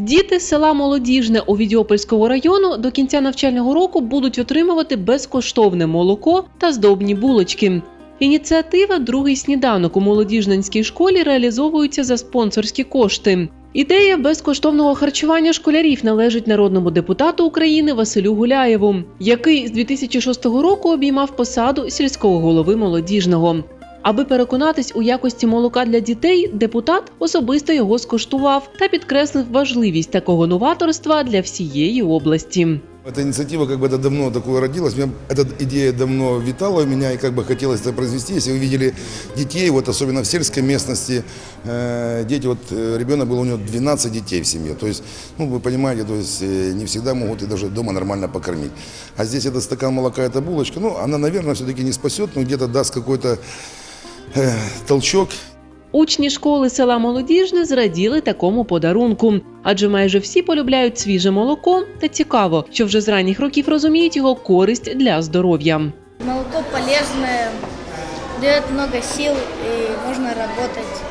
Діти села Молодіжне Овідіопольського району до кінця навчального року будуть отримувати безкоштовне молоко та здобні булочки. Ініціатива Другий сніданок у молодіжненській школі реалізовується за спонсорські кошти. Ідея безкоштовного харчування школярів належить народному депутату України Василю Гуляєву, який з 2006 року обіймав посаду сільського голови молодіжного. Аби переконатись у якості молока для дітей, депутат особисто його скуштував та підкреслив важливість такого новаторства для всієї області. Эта инициатива как бы это давно такое родилась, у меня эта идея давно витала у меня и как бы хотелось это произвести. Если вы видели детей, вот особенно в сельской местности, э, дети, вот э, ребенок был у него 12 детей в семье, то есть, ну вы понимаете, то есть э, не всегда могут и даже дома нормально покормить. А здесь этот стакан молока, эта булочка, ну она, наверное, все-таки не спасет, но где-то даст какой-то э, толчок Учні школи села Молодіжне зраділи такому подарунку, адже майже всі полюбляють свіже молоко та цікаво, що вже з ранніх років розуміють його користь для здоров'я. Молоко полезное, дает много сил и можно работать.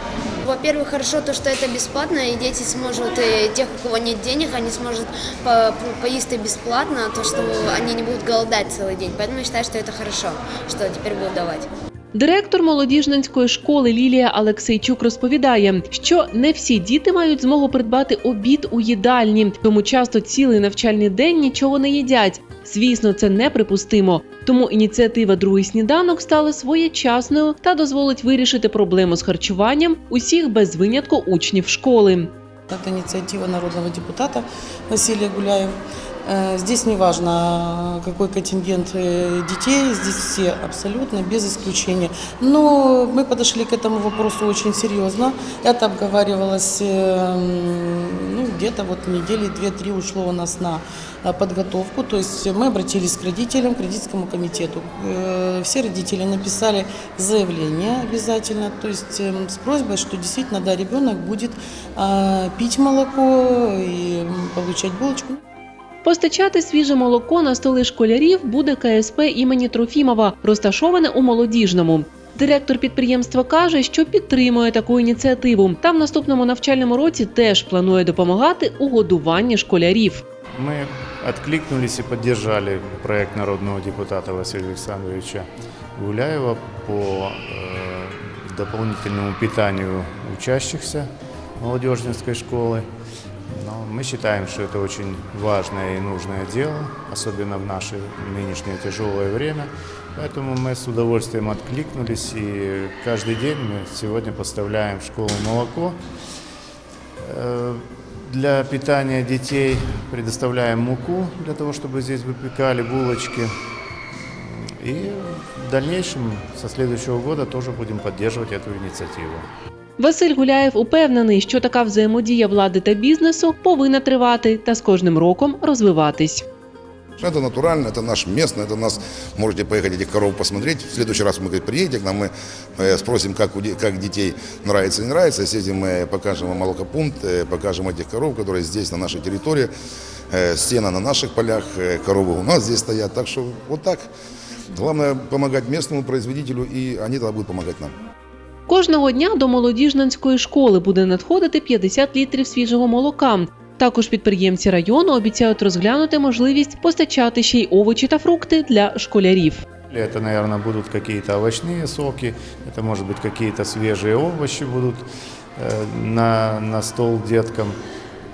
Во-первых, хорошо то, что это бесплатно, и дети смогут, и тех, у кого нет денег, они смогут по- поесть и бесплатно, то, что они не будут голодать целый день. Поэтому я считаю, что это хорошо, что теперь будут давать. Директор молодіжненської школи Лілія Алексейчук розповідає, що не всі діти мають змогу придбати обід у їдальні, тому часто цілий навчальний день нічого не їдять. Звісно, це неприпустимо. Тому ініціатива Другий сніданок стала своєчасною та дозволить вирішити проблему з харчуванням усіх без винятку учнів школи. Это инициатива народного депутата Василия Гуляева. Э, Здесь не важно, какой контингент э, детей, здесь все абсолютно, без исключения. Но мы подошли к этому вопросу очень серьезно. Это обговаривалось э, ну, где-то вот недели две-три ушло у нас на подготовку. То есть мы обратились к родителям, к родительскому комитету. Все родители написали заявление обязательно, то есть с просьбой, что действительно, да, ребенок будет пить молоко и получать булочку. Постачати свіже молоко на столи школярів буде КСП імені Трофімова, розташоване у молодіжному. Директор підприємства каже, що підтримує таку ініціативу, та в наступному навчальному році теж планує допомагати у годуванні школярів. Мы откликнулись и поддержали проект народного депутата Василия Александровича Гуляева по э, дополнительному питанию учащихся молодежнической школы. Но мы считаем, что это очень важное и нужное дело, особенно в наше нынешнее тяжелое время. Поэтому мы с удовольствием откликнулись и каждый день мы сегодня поставляем в школу молоко. Э, Для питания детей предоставляем муку для того, чтобы здесь выпекали булочки. И в дальнейшем, со следующего года, тоже будем поддерживать эту инициативу. Василь Гуляєв упевнений, що така взаємодія влади та бізнесу повинна тривати та з кожним роком розвиватись. Это натурально, это наш местный, это нас, можете поехать этих коров посмотреть. В следующий раз вы говорит, приедете к нам, мы э, спросим, как, у де- как детей нравится, не нравится. Съездим, мы покажем вам молокопункт, э, покажем этих коров, которые здесь, на нашей территории. Э, Стена на наших полях, э, коровы у нас здесь стоят. Так что вот так. Главное помогать местному производителю, и они тогда будут помогать нам. Кожного дня до молодіжненської школи буде надходити 50 літрів свіжого молока. Також підприємці району обіцяють розглянути можливість постачати ще й овочі та фрукти для школярів. Это, наверное, будут какие-то овощные соки, это, может быть, какие-то свежие овощи будут э, на, на стол деткам.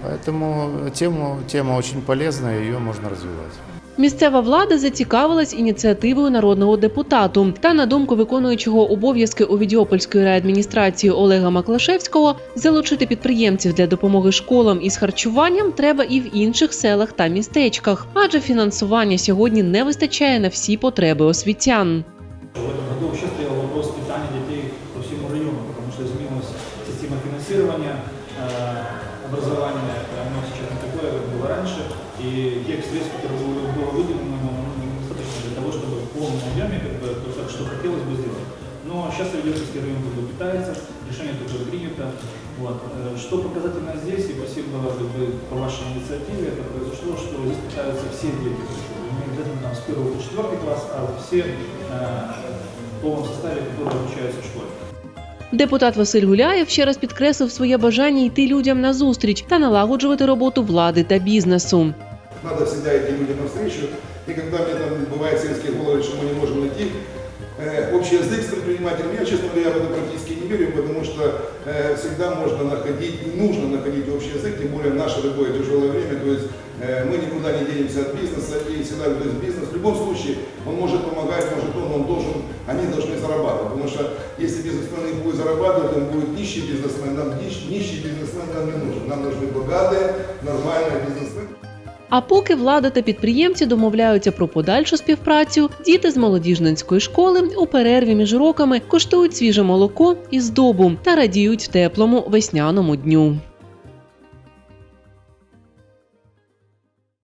Поэтому тема, тема очень полезная, ее можно развивать. Місцева влада зацікавилась ініціативою народного депутату. Та на думку виконуючого обов'язки у Відіопольської райадміністрації Олега Маклашевського, залучити підприємців для допомоги школам із харчуванням треба і в інших селах та містечках, адже фінансування сьогодні не вистачає на всі потреби освітян. и тех средств, которые было, было выделено, ну, недостаточно для того, чтобы в полном объеме, как бы, то, как- что хотелось бы сделать. Но сейчас Авидерский район как бы питается, решение тоже принято. Вот. Э, Что показательно здесь, и спасибо как бы, по вашей инициативе, это произошло, что здесь питаются все дети. Не обязательно там с первого по четвертый класс, а все э, в полном составе, которые обучаются в школе. Депутат Василь Гуляєв ще раз підкреслив своє бажання йти людям на зустріч та налагоджувати роботу влади та бізнесу. Надо всегда идти людям навстречу. И когда мне там бывает сельские головы, что мы не можем найти э, общий язык с предпринимателем, я, честно говоря, в это практически не верю, потому что э, всегда можно находить, и нужно находить общий язык, тем более в наше такое тяжелое время. То есть э, мы никуда не денемся от бизнеса, и всегда то есть бизнес в любом случае, он может помогать, может он, он должен, они должны зарабатывать. Потому что если бизнесмен не будет зарабатывать, он будет нищий бизнесмен, нам нищ- нищий бизнесмен нам не нужен. Нам нужны богатые, нормальные бизнесмены. А поки влада та підприємці домовляються про подальшу співпрацю, діти з молодіжненської школи у перерві між роками коштують свіже молоко і здобу та радіють теплому весняному дню.